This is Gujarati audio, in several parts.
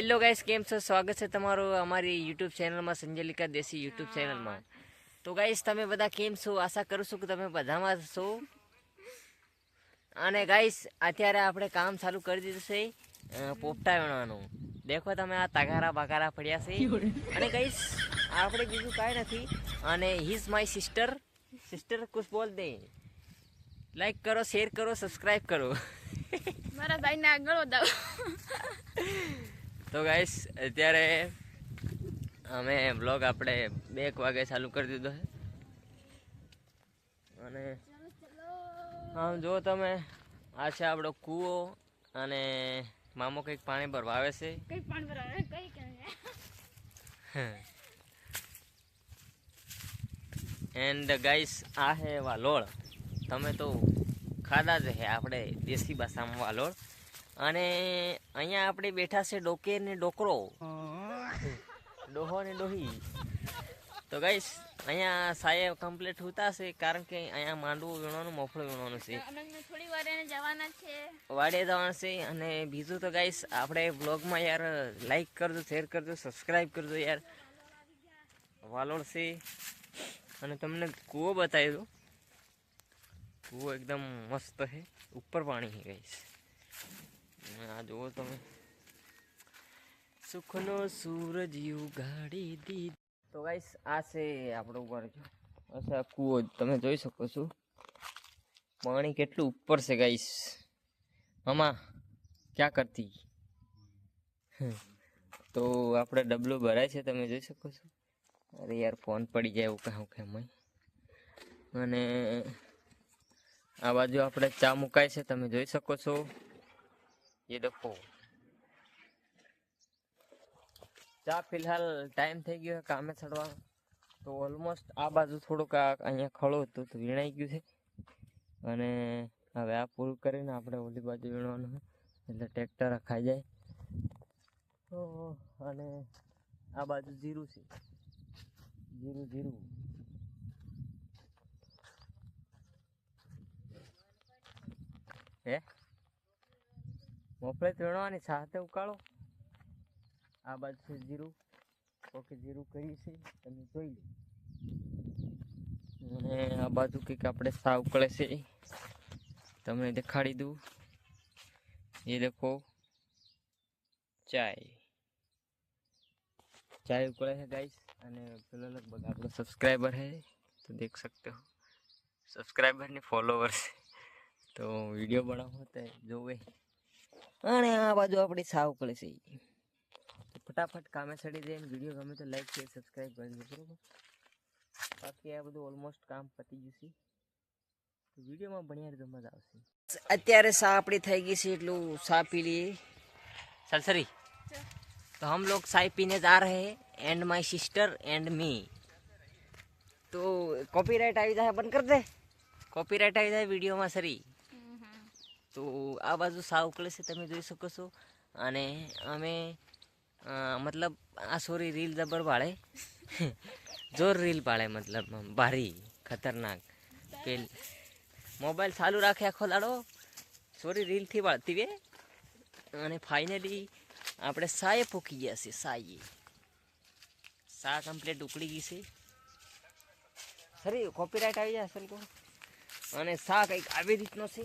હેલો ગાઈસ કેમ છો? સ્વાગત છે તમારું અમારી યુટ્યુબ ચેનલમાં સંજલિકા દેશી યુટ્યુબ ચેનલમાં. તો ગાઈસ તમે બધા કેમ છો? આશા કરું છું કે તમે બધામાં છો. અને ગાઈસ અત્યારે આપણે કામ ચાલુ કરી દીધું છે પોપટા વીણવાનું. દેખો તમે આ તગારા બગારા પડ્યા છે. અને ગાઈસ આપણે બીજું કાંઈ નથી. અને હિઝ માય સિસ્ટર સિસ્ટર કુછ બોલ દે. લાઈક કરો શેર કરો સબસ્ક્રાઈબ કરો. મારા ભાઈને આગળ વધાવો તો ગાઈસ અત્યારે અમે બ્લોગ આપણે બે એક વાગે ચાલુ કરી દીધો છે. અને આમ જો તમે આ છે આપણો કૂવો અને મામો કંઈક પાણી ભરવા આવે છે. કઈ પણ બરાબર કઈ કે એન્ડ ગાઈસ આ હે વાલોળ. તમે તો ખાધા જ હે આપણે દેશી ભાષામાં વાલોળ. અને અહીંયા આપણે બેઠા છે ડોકે ને ડોકરો. ડોહો ને ડોહી. તો ગાઈસ અહીંયા સાહેબ કમ્પ્લીટ હોતા છે કારણ કે અહીંયા માંડવું વીણવાનું મફળું વીણવાનું છે. થોડી વાર એને જવાના છે. વાડે જવાનું છે અને બીજું તો ગાઈસ આપણે બ્લોગમાં યાર લાઈક કરજો શેર કરજો સબસ્ક્રાઈબ કરજો યાર. વાલોળ છે. અને તમને કૂવો બતાવી દો કૂવો એકદમ મસ્ત છે. ઉપર પાણી છે ગાઈસ આ જુઓ તમે. સુખનો સૂરજ ઉગાડી દી તો ગાઈસ આ છે આપણો ઉપર જો. હશે આ કૂવો. તમે જોઈ શકો છો. પાણી કેટલું ઉપર છે ગાઈસ મામા, ક્યાં કરતી? તો આપણે ડબલું ભરાય છે, તમે જોઈ શકો છો. અરે યાર ફોન પડી જાય એવું કે એમાં અને આ બાજુ આપણે ચા મુકાય છે, તમે જોઈ શકો છો. એ દેખો ચા ફિલહાલ ટાઈમ થઈ ગયો કામે ચડવાનો તો ઓલમોસ્ટ આ બાજુ થોડુંક અહીંયા ખળો હતું તો વીણાઈ ગયું છે અને હવે આ પૂરું કરીને આપણે ઓલી બાજુ વીણવાનું એટલે ટ્રેક્ટર રખાઈ જાય. તો અને આ બાજુ જીરું છે. જીરું જીરું. હે? મોફળે વીણવાની સાથે ઉકાળો આ બાજુ છે જીરું ઓકે જીરું કરી છે તમે જોઈ લો અને આ બાજુ કંઈક આપણે સા ઉકળે છે તમને દેખાડી દઉં ये देखो चाय चाय उकड़े है गाइस અને પેલો લગભગ આપણો સબસ્ક્રાઈબર है તો દેખ सकते हो સબસ્ક્રાઈબર ને ફોલોવર તો વિડીયો બનાવો તો જોવે અને આ બાજુ આપણી સાવકળી છે ફટાફટ કામે ચડી જાય વીડિયો ગમે તો લાઈક શેર સબસ્ક્રાઈબ કરી દો બરોબર? બાકી આ બધું ઓલમોસ્ટ કામ પતી ગયું છે. વિડીયોમાં ભણ્યા તો મજા આવશે. અત્યારે સા આપણી થઈ ગઈ છે એટલું સા પી લઈએ. સરસરી તો હમ લોગ સાય પીને આ રહે and my sister and me તો કોપીરાઇટ આવી જાય બંધ કરી દે. કોપીરાઇટ આવી જાય વિડીયોમાં સરી તો આ બાજુ સા ઉકળે છે તમે જોઈ શકો છો. અને અમે મતલબ આ સોરી રીલ જબર પાડે. જોર રીલ પાડે મતલબ ભારી, ખતરનાક. પેલ મોબાઈલ ચાલુ રાખે આખો દાડો સોરી રીલથી વાળતી વે અને ફાઇનલી આપણે સાએ પોકી ગયા છે સાએ. સા કમ્પ્લેટ ઉકળી ગઈ છે. સરી કોપીરાઇટ આવી કો અને સા કંઈક આવી રીતનો છે.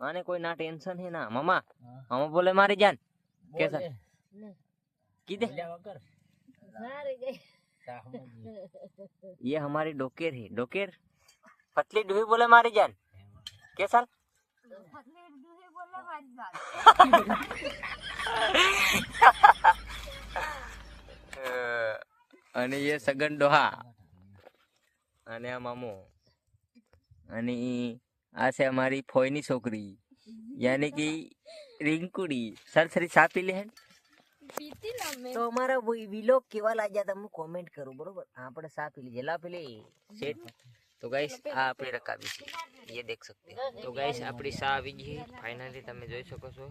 आने कोई ना टेंशन है ना मामा मामा बोले मारी जान कैसा की दे ये हमारी डोकेर है डोकेर पतली डूही बोले मारी जान के साल અને એ સગન ડોહા અને આ મામો અને આ છે અમારી ફોઈની છોકરી. યાની કે રિંકુડી. સરસરી ચા પી લે તો અમારા વિલો કેવા લાગ્યા તમે કોમેન્ટ કરો બરોબર? આપણે ચા પી લીધી. લા પેલી સેટ તો ગાઈસ આ આપણે રકાવી છે. એ દેખ શકતે તો ગાઈસ આપણી ચા આવી ગઈ ફાઇનલી તમે જોઈ શકો છો.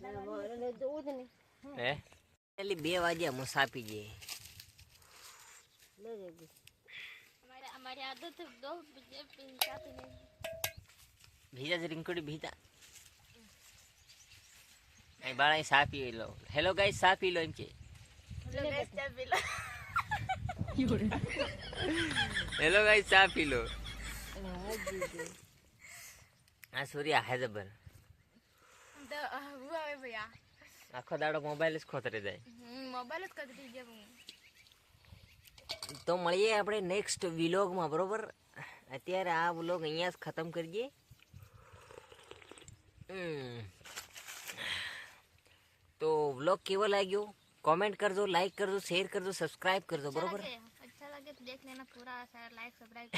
ખાવાનું. હે? એટલે બે વાગે મુસાફી જઈએ. ભીજા જ રીંકડી ભીજા. અહીં બાળા સા લો હેલો ગાઈસ સા લો એમ છે હેલો ગાઈસ સા પી લો આ સૂર્યા હૈદરાબાદ આખો દાડો મોબાઈલ જ ખોતરી જાય. મોબાઈલ જ ખોતરી જાય તો મળીએ આપણે નેક્સ્ટ વિલોગમાં બરોબર? અત્યારે આ વ્લોગ અહીંયા જ ખતમ કરીએ. તો વ્લોગ કેવો લાગ્યો? કોમેન્ટ કરજો લાઈક કરજો શેર કરજો સબસ્ક્રાઇબ કરજો બરોબર? અચ્છા લાગે તો લાઈક સબસ્ક્રાઇબ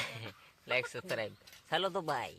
લાઈક સબસ્ક્રાઇબ ચાલો તો બાય